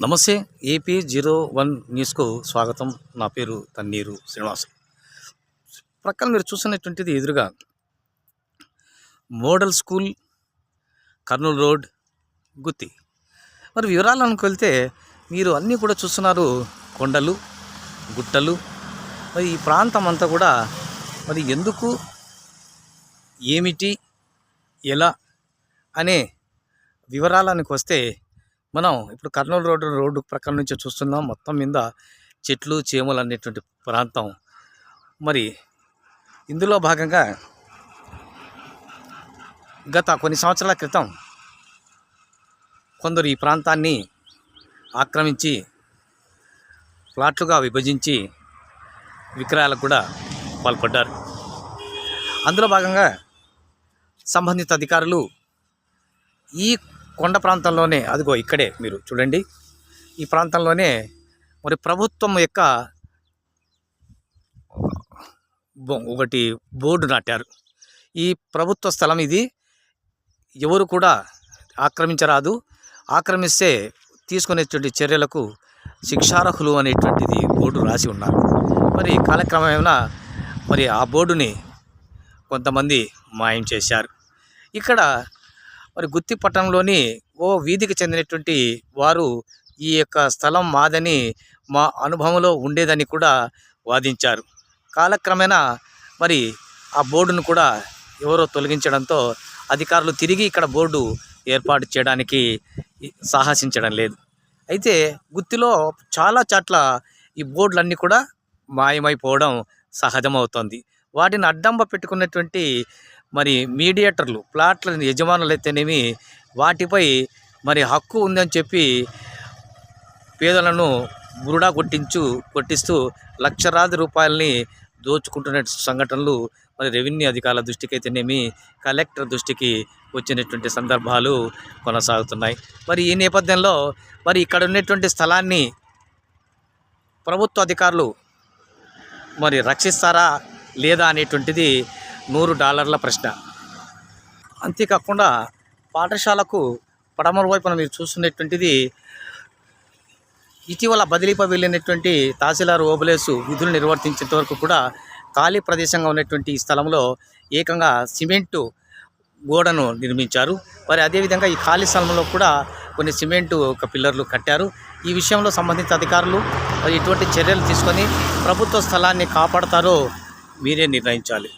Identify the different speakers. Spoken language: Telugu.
Speaker 1: నమస్తే ఏపీ జీరో వన్ న్యూస్కు స్వాగతం. నా పేరు తన్నీరు శ్రీనివాస్. ప్రక్కన మీరు చూస్తున్నటువంటిది ఎదురుగా model school Kurnool road Gooty. మరి వివరాలకు వెళ్తే మీరు అన్నీ కూడా చూస్తున్నారు కొండలు గుట్టలు. మరి ఈ ప్రాంతం అంతా కూడా మరి ఎందుకు ఏమిటి ఎలా అనే వివరాలకు వస్తే మనం ఇప్పుడు కర్నూలు రోడ్డు రోడ్డు ప్రక్కన నుంచి చూస్తున్నాం. మొత్తం మీద చెట్లు చేమలు అనేటువంటి ప్రాంతం. మరి ఇందులో భాగంగా గత కొన్ని సంవత్సరాల క్రితం కొందరు ఈ ప్రాంతాన్ని ఆక్రమించి ప్లాట్లుగా విభజించి విక్రయాలకు కూడా పాల్పడ్డారు. అందులో భాగంగా సంబంధిత అధికారులు ఈ కొండ ప్రాంతంలోనే అదిగో ఇక్కడే మీరు చూడండి. ఈ ప్రాంతంలోనే మరి ప్రభుత్వం యొక్క ఒకటి బోర్డు నాటారు. ఈ ప్రభుత్వ స్థలం ఇది. ఎవరు కూడా ఆక్రమించరాదు. ఆక్రమిస్తే తీసుకునేటువంటి చర్యలకు శిక్షార్హులు అనేటువంటిది బోర్డు రాసి ఉన్నారు. మరి కాలక్రమేణా మరి ఆ బోర్డుని కొంతమంది మాయం చేశారు. ఇక్కడ మరి గుత్తి పట్టణంలోని ఓ వీధికి చెందినటువంటి వారు ఈ యొక్క స్థలం మాదని మా అనుభవంలో ఉండేదని కూడా వాదించారు. కాలక్రమేణా మరి ఆ బోర్డును కూడా ఎవరో తొలగించడంతో అధికారులు తిరిగి ఇక్కడ బోర్డు ఏర్పాటు చేయడానికి సాహసించడం లేదు. అయితే గుత్తిలో చాలా చోట్ల ఈ బోర్డులన్నీ కూడా మాయమైపోవడం సహజమవుతోంది. వాటిని అడ్డంబ పెట్టుకున్నటువంటి మరి మీడియేటర్లు ప్లాట్ల యజమానులు అయితేనేమి వాటిపై మరి హక్కు ఉందని చెప్పి పేదలను బురుడా కొట్టించు కొట్టిస్తూ లక్షలాది రూపాయలని దోచుకుంటున్న సంఘటనలు మరి రెవెన్యూ అధికారుల దృష్టికి అయితేనేమి కలెక్టర్ దృష్టికి వచ్చినటువంటి సందర్భాలు కొనసాగుతున్నాయి. మరి ఈ నేపథ్యంలో మరి ఇక్కడ ఉన్నటువంటి స్థలాన్ని ప్రభుత్వ అధికారులు మరి రక్షిస్తారా లేదా అనేటువంటిది నూరు డాలర్ల ప్రశ్న. అంతేకాకుండా పాఠశాలకు పడమర వైపున మీరు చూస్తున్నటువంటిది ఇటీవల బదిలీపై వెళ్ళినటువంటి తహసీల్దార్ ఓబులేసు విధులు నిర్వర్తించేంత వరకు కూడా ఖాళీ ప్రదేశంగా ఉన్నటువంటి ఈ స్థలంలో ఏకంగా సిమెంటు గోడను నిర్మించారు. మరి అదేవిధంగా ఈ ఖాళీ స్థలంలో కూడా కొన్ని సిమెంటు ఒక పిల్లర్లు కట్టారు. ఈ విషయంలో సంబంధిత అధికారులు మరి ఎటువంటి చర్యలు తీసుకొని ప్రభుత్వ స్థలాన్ని కాపాడతారో మీరే నిర్ణయించాలి.